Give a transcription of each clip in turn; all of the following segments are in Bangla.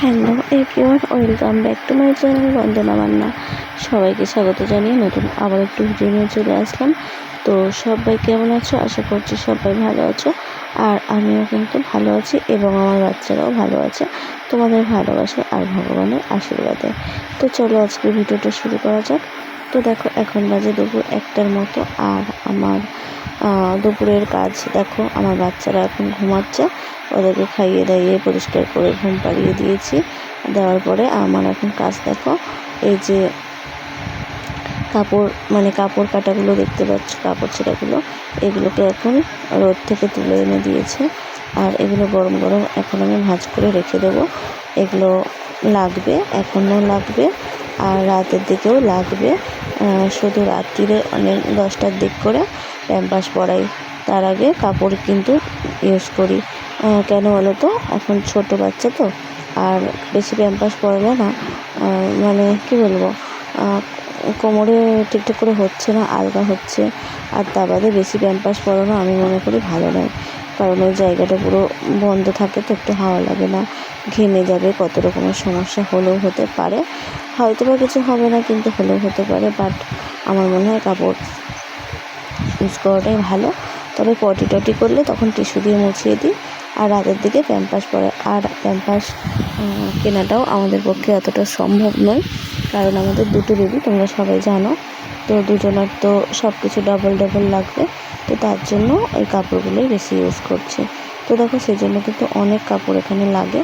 Hello everyone, welcome back to my channel Bandana Manna. সবাইকে স্বাগত জানিয়ে নতুন আবার একটু ভিডিও নিয়ে চলে আসলাম। তো সবাই কেমন আছো? আশা করছি সবাই ভালো আছো। আর আমিও কিন্তু ভালো আছি এবং আমার বাচ্চারাও ভালো আছে তোমাদের ভালোবাসে আর ভগবানের আশীর্বাদে। তো চলো আজকে ভিডিওটা শুরু করা যাক। তো দেখো, এখন বাজে দুপুর একটার মতো। আর আমার দুপুরের কাজ, দেখো, আমার বাচ্চারা এখন ঘুমাচ্ছে। ওদেরকে খাইয়ে দাইয়ে পরিষ্কার করে ঘুম পাড়িয়ে দিয়েছি। দেওয়ার পরে আমার এখন কাজ, দেখো, এই যে কাপড় মানে কাপড় কাটাগুলো দেখতে পাচ্ছ, কাপড় ছেঁড়াগুলো, এগুলোকে এখন রোদ থেকে তুলে এনে দিয়েছে। আর এগুলো গরম গরম এখন আমি ভাঁজ করে রেখে দেবো। এগুলো লাগবে, এখনও লাগবে। রাতের দিকেও লাগবে। শুধু রাত্রিরে অনেক দশটার দিক করে প্যাম্পাস পরাই। তার আগে কাপড় কিন্তু ইউজ করি। কেন বলো তো? এখন ছোট বাচ্চা তো। আর বেশি প্যাম্পাস পরালে না মানে কি বলব? কোমরে ঠিকঠাক করে হচ্ছে না, আলগা হচ্ছে। আর তা বাদে বেশি প্যাম্পাস পরানো আমি মনে করি ভালো নয়। কারণ ওই জায়গাটা পুরো বন্ধ থাকে তো একটু হাওয়া লাগে না। ঘেমে যাবে, কত রকমের সমস্যা হলেও হতে পারে। হয়তো বা কিছু হবে না, কিন্তু হলেও হতে পারে বাট আমার মনে হয় কাপড় ইউজ করাটাই ভালো। তবে পটি টটি করলে তখন টিস্যু দিয়ে মুছিয়ে দিই। আর রাতের দিকে প্যাম্পাস পরে, আর প্যাম্পাস কেনাটাও আমাদের পক্ষে অতটা সম্ভব নয়। কারণ আমাদের দুটো বেবি তোমরা সবাই জানো। তো দুজনের তো সব কিছু ডবল ডবল লাগবে। তো তার জন্য ওই কাপড়গুলোই বেশি ইউজ করছি। তো দেখো সেই জন্য কিন্তু অনেক কাপড় এখানে লাগে।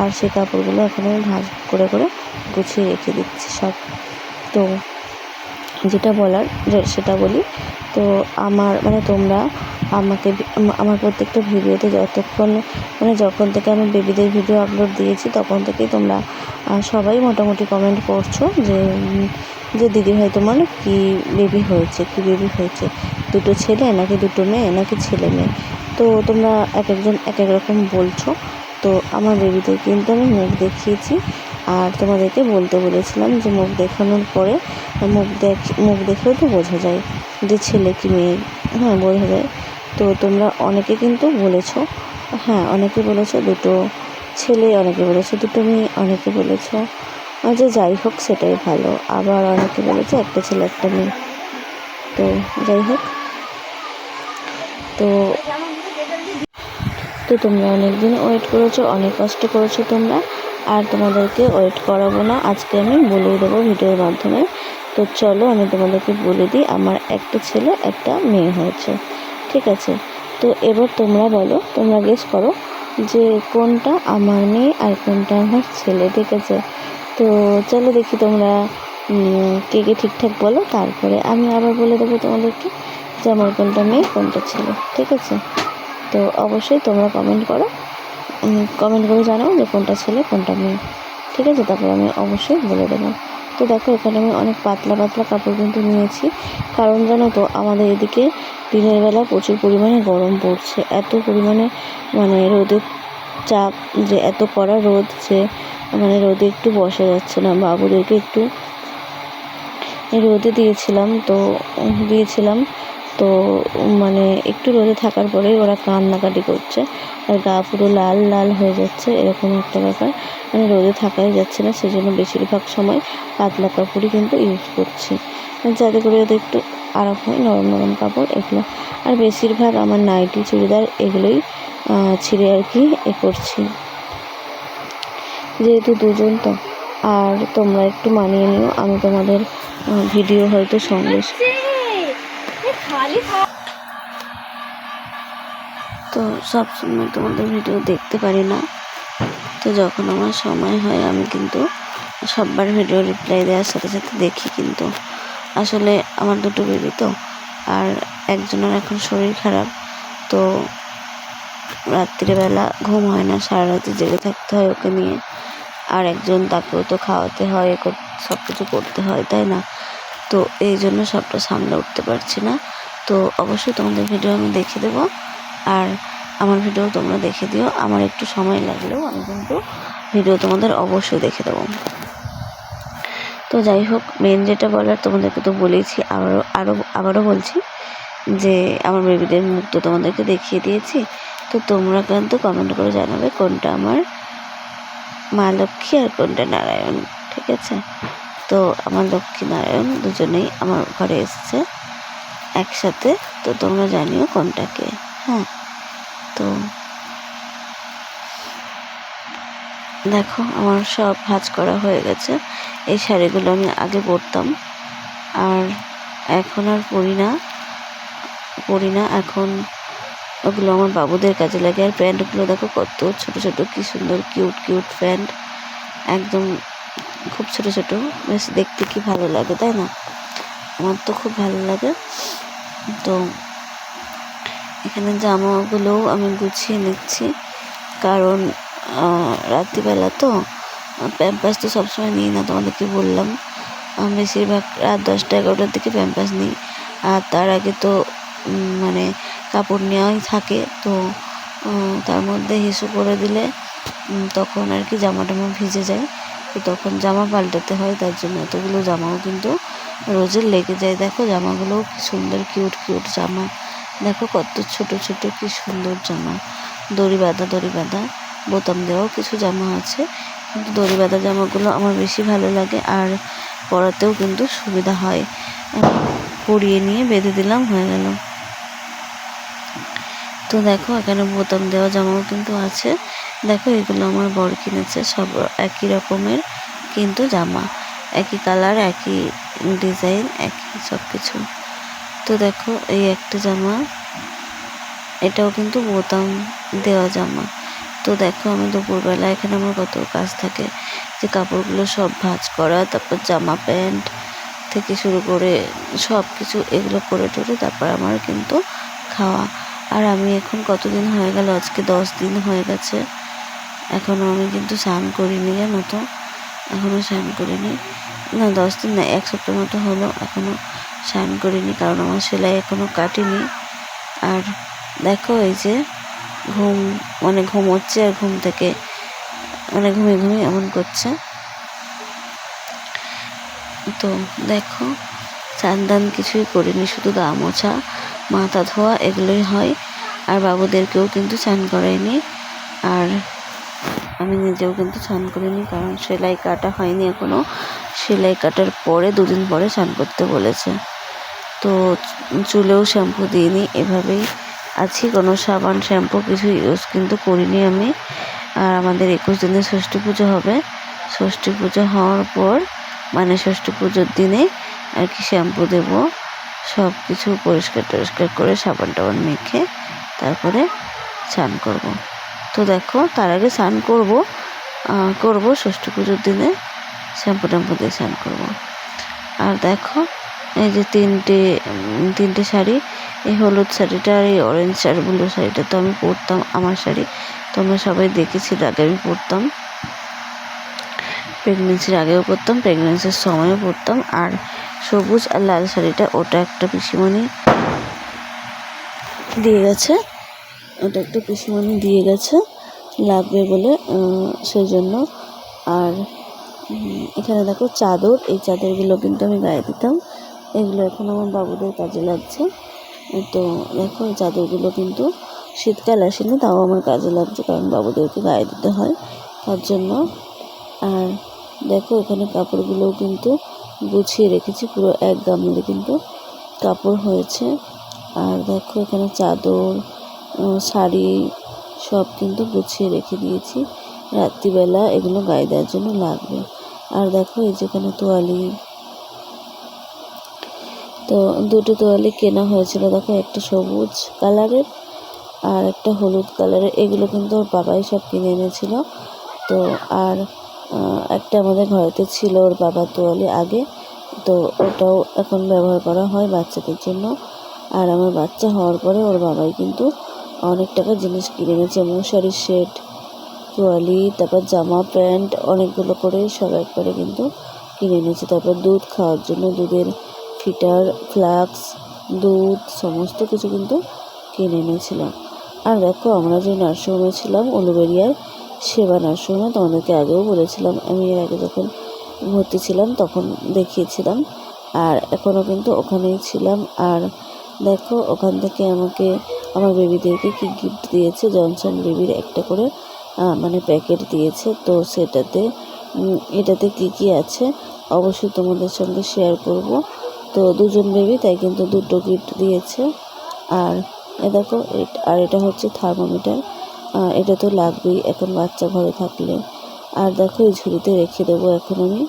আর সেই কাপড়গুলো এখন আমি ভাঁজ করে করে গুছিয়ে রেখে দিচ্ছি সব। তো যেটা বলার সেটা বলি। তো আমার মানে তোমরা আমাকে আমার প্রত্যেকটা ভিডিওতে যতক্ষণ মানে যখন থেকে আমি বেবিদের ভিডিও আপলোড দিয়েছি, তখন থেকেই তোমরা সবাই মোটামুটি কমেন্ট করছ যে যে দিদিভাই তোমার কি বেবি হয়েছে, কি বেবি হয়েছে? দুটো ছেলে নাকি দুটো মেয়ে, নাকি ছেলে মেয়ে? তো তোমরা এক একজন এক এক রকম বলছো। তো আমার বেবিদের কিন্তু আমি মুখ দেখিয়েছি। আর তোমাদেরকে বলতে বলেছিলাম যে মুখ দেখানোর পরে, মুখ দেখ মুখ দেখেও তো বোঝা যায় যে ছেলে কি মেয়ে। হ্যাঁ বোঝা যায়। তো তোমরা অনেকে কিন্তু বলেছ হ্যাঁ অনেকে বলেছ, দুটো ছেলে অনেকে বলেছ, দুটো মেয়ে অনেকে বলেছ। যে যাই হোক, সেটাই ভালো। আবার অনেকে বলেছে, একটা ছেলে, একটা মেয়ে। তো যাই হোক। তো তো তোমরা অনেক দিন ওয়েট করেছ, অনেক কষ্ট করেছ তোমরা। আর তোমাদেরকে ওয়েট করাবো না। আজকে আমি বলে দেবো ভিডিওর মাধ্যমে। তো চলো, আমি তোমাদেরকে বলে দিই, আমার একটা ছেলে, একটা মেয়ে হয়েছে। ঠিক আছে। তো এবার তোমরা বলো, তোমরা গেস করো যে কোনটা আমার মেয়ে আর কোনটা আমার ছেলে, ঠিক আছে? তো চলো দেখি তোমরা কে কে ঠিকঠাক বলো, তারপরে আমি আবার বলে দেবো তোমাদেরকে যে আমার কোনটা মেয়ে, কোনটা ছেলে, ঠিক আছে? তো অবশ্যই তোমরা কমেন্ট করো কমেন্ট করে জানাও যে কোনটা ছেলে, কোনটা মেয়ে, ঠিক আছে? তারপর আমি অবশ্যই বলে দেবো। তো দেখো, এখানে আমি অনেক পাতলা পাতলা কাপড় কিন্তু নিয়েছি। কারণ জানো তো, আমাদের এদিকে দিনের বেলা প্রচুর পরিমাণে গরম পড়ছে। এত পরিমাণে মানে রোদের চাপ যে এত কড়া রোদ যে মানে রোদে একটু বসা যাচ্ছে না। বাবুদেরকে একটু রোদে দিয়েছিলাম, তো দিয়েছিলাম। তো মানে একটু রোদে থাকার পরেই ওরা কান্নাকাটি করছে। আর গা পুরো লাল লাল হয়ে যাচ্ছে, এরকম একটা ব্যাপার। মানে রোদে থাকাই যাচ্ছে না সেই জন্য বেশিরভাগ সময় পাতলা কাপড়ই কিন্তু ইউজ করছি। যাতে করে ওদের একটু আরাম হয়, নরম নরম কাপড় এগুলো। আর বেশিরভাগ আমার নাইটি, চুড়িদার এগুলোই ছিঁড়ে আর কি এ করছি। যেহেতু দুজন তো, আর তোমরা একটু মানিয়ে নিও, আমি তোমাদের ভিডিও হয়তো সঙ্গে তো সব সময় তোমাদের ভিডিও দেখতে পারি না। তো যখন আমার সময় হয়, আমি কিন্তু সববার ভিডিও রিপ্লাই দেওয়ার সাথে সাথে দেখি কিন্তু। আসলে আমার দুটো বেবি তো, আর একজনের এখন শরীর খারাপ। তো রাত্রিবেলা ঘুম হয় না সারা রাতে জেগে থাকতে হয় ওকে নিয়ে। আর একজন তাকেও তো খাওয়াতে হয় সব কিছু করতে হয়, তাই না? তো এই জন্য সবটা সামলে উঠতে পারছি না। তো অবশ্যই তোমাদের ভিডিও আমি দেখে দেবো। আর আমার ভিডিও তোমরা দেখে দিও। আমার একটু সময় লাগলেও আমি কিন্তু ভিডিও তোমাদের অবশ্যই দেখে দেবো। তো যাই হোক মেন যেটা বলার তোমাদেরকে তো বলেছি আবারও আরও আবারও বলছি যে আমার বেবিদের মুখ তো তোমাদেরকে দেখিয়ে দিয়েছি। তো তোমরা কিন্তু কমেন্ট করে জানাবে কোনটা আমার মা লক্ষ্মী আর কোনটা নারায়ণ, ঠিক আছে? তো আমার লক্ষ্মী নারায়ণ দুজনেই আমার ঘরে এসছে। একসাথে, তো তোমরা জানিও কোনটাকে। হ্যাঁ তো দেখো, আমার সব ভাঁজ করা হয়ে গেছে। এই শাড়িগুলো আমি আগে পরতাম। আর এখন আর পরি না। পরি না, এখন ওগুলো আমার বাবুদের কাজে লাগে। আর প্যান্টগুলো দেখো কত ছোট ছোট, কি সুন্দর, কিউট কিউট প্যান্ট। একদম খুব ছোট ছোট। বেশ দেখতে কি ভালো লাগে, তাই না? আমার তো খুব ভালো লাগে। তো এখানে জামাগুলোও আমি গুছিয়ে নিচ্ছি। কারণ রাত্রিবেলা তো প্যাম্পাস তো সবসময় নিই না, তোমাদেরকে বললাম। বেশিরভাগ রাত দশটা এগারোটার দিকে প্যাম্পাস নিই। আর তার আগে তো মানে কাপড় নেওয়াই থাকে। তো তার মধ্যে হিসু করে দিলে তখন আর কি জামা টামা ভিজে যায়। তো তখন জামা পাল্টাতে হয়, তার জন্য এতগুলো জামাও কিন্তু রোজের লেগে যায়। দেখো জামাগুলোও কি সুন্দর কিউট কিউট জামা। দেখো কত ছোট ছোট, কি সুন্দর জামা। দড়ি বাঁধা দড়ি বাঁধা। বোতাম দেওয়াও কিছু জামা আছে। কিন্তু দড়ি বাঁধা জামাগুলো আমার বেশি ভালো লাগে আর পরাতেও কিন্তু সুবিধা হয়। পরিয়ে নিয়ে বেঁধে দিলাম, হয়ে গেল। তো দেখো এখানে বোতাম দেওয়া জামাও কিন্তু আছে। দেখো এগুলো আমার বর কিনেছে, সব একই রকমের কিন্তু জামা। একই কালার, একই ডিজাইন একই সব কিছু তো দেখো, এই একটা জামা। এটাও কিন্তু বোতাম দেওয়া জামা। তো দেখো, আমি দুপুরবেলা এখানে আমার কত কাজ থাকে। যে কাপড়গুলো সব ভাঁজ করা, তারপর জামা প্যান্ট থেকে শুরু করে সব কিছু এগুলো করে টরে তারপর আমার কিন্তু খাওয়া। আর আমি এখন কতদিন হয়ে গেল? আজকে দশ দিন হয়ে গেছে। এখনও আমি কিন্তু স্নান করিনি, জানো তো। এখনও স্নান করিনি। না, দশ দিন না, এক সপ্তাহ মতো হলো এখনও স্নান করিনি, কারণ আমার সেলাই এখনও কাটিনি। আর দেখো এই যে ঘুম মানে ঘুমোচ্ছে আর ঘুম থেকে মানে ঘুমিয়ে ঘুমিয়ে এমন করছে। তো দেখো, চান দান কিছুই করিনি, শুধু গা মোছা, মাথা ধোয়া, এগুলোই হয়। আর বাবুদেরকেও কিন্তু স্নান করাইনি, আর আমি নিজেও কিন্তু স্নান করিনি, কারণ সেলাই কাটা হয়নি এখনও সেলাই কাটার পরে দুদিন পরে স্নান করতে বলেছে। তো চুলেও শ্যাম্পু দিইনি, এভাবেই আছি। কোনো সাবান, শ্যাম্পু কিছু ইউজ কিন্তু করিনি আমি। আর আমাদের একুশ দিনে ষষ্ঠী পুজো হবে। ষষ্ঠী পুজো হওয়ার পর মানে ষষ্ঠী পুজোর দিনে আর কি শ্যাম্পু দেবো। সব কিছু পরিষ্কার টরিষ্কার করে সাবান টাবান মেখে তারপরে স্নান করব। তো দেখো, তার আগে স্নান করব করব ষষ্ঠী পুজোর দিনে। শ্যাম্পু ট্যাম্পু দিয়ে স্নান করব। আর দেখো, এই যে তিনটে তিনটে শাড়ি, এই হলুদ শাড়িটা আর এই অরেঞ্জ শাড়ি ব্লু শাড়িটা তো আমি পরতাম আমার শাড়ি। তোমরা সবাই দেখেছিলে আগে আমি পরতাম। প্রেগনেন্সির আগেও পরতাম প্রেগনেন্সির সময়ও পরতাম। আর সবুজ আর লাল শাড়িটা, ওটা একটা পিসিমণি দিয়ে গেছে। ওটা একটা পিসিমণি দিয়ে গেছে, লাগবে বলে সেই জন্য আর এখানে দেখো চাদর, এই চাদরগুলো কিন্তু আমি গায়ে দিতাম। এগুলো এখন আমার বাবুদের কাজে লাগছে। তো দেখো, এই চাদরগুলো কিন্তু শীতকাল আসেনি, তাও আমার কাজে লাগছে, কারণ বাবুদেরকে গায়ে দিতে হয় তার জন্য। আর দেখো, এখানে কাপড়গুলোও কিন্তু গুছিয়ে রেখেছি, পুরো এক গামলে কিন্তু কাপড় হয়েছে। আর দেখো, এখানে চাদর শাড়ি সব কিন্তু গুছিয়ে রেখে দিয়েছি। রাত্রিবেলা এগুলো গায়ে দেওয়ার জন্য লাগবে। আর দেখো এই যেখানে তোয়ালি। তো দুটো তোয়ালি কেনা হয়েছিল, দেখো একটা সবুজ কালারের আর একটা হলুদ কালারের। এগুলো কিন্তু ওর বাবাই সব কিনে এনেছিল। তো আর একটা আমাদের ঘরেতে ছিল ওর বাবার তোয়ালি আগে। তো ওটাও এখন ব্যবহার করা হয় বাচ্চাদের জন্য। আর আমার বাচ্চা হওয়ার পরে ওর বাবাই কিন্তু অনেক টাকা জিনিস কিনে এনেছে, মশারির সেট তোয়ালি তারপর জামা, প্যান্ট, অনেকগুলো করে সব একবারে কিন্তু কিনে এনেছে। তারপর দুধ খাওয়ার জন্য, দুধের ফিটার, ফ্লাক্স, দুধ, সমস্ত কিছু কিন্তু কিনে এনেছিলাম। আর দেখো, আমরা যে নার্সিংহোমে ছিলাম উলুবেরিয়ার সেবা নার্সিংহোমে, তোমাদেরকে আগেও বলেছিলাম, আমি এর আগে যখন ভর্তি ছিলাম, তখন দেখিয়েছিলাম। আর এখনও কিন্তু ওখানেই ছিলাম। আর দেখো, ওখান থেকে আমাকে, আমার বেবিদেরকে কি গিফট দিয়েছে, জনসন বেবির একটা করে মানে প্যাকেট দিয়েছে। তো সেটাতে এটাতে কি কি আছে অবশ্যই তোমাদের সঙ্গে শেয়ার করব। তো দুজন বেবি তাই কিন্তু দুটো গিফট দিয়েছে। আর এ দেখো আর এটা হচ্ছে থার্মোমিটার এটা তো লাগবেই এখন বাচ্চা ঘরে থাকলে। আর দেখো, এই ঝুড়িতে রেখে দেবো এখন আমি।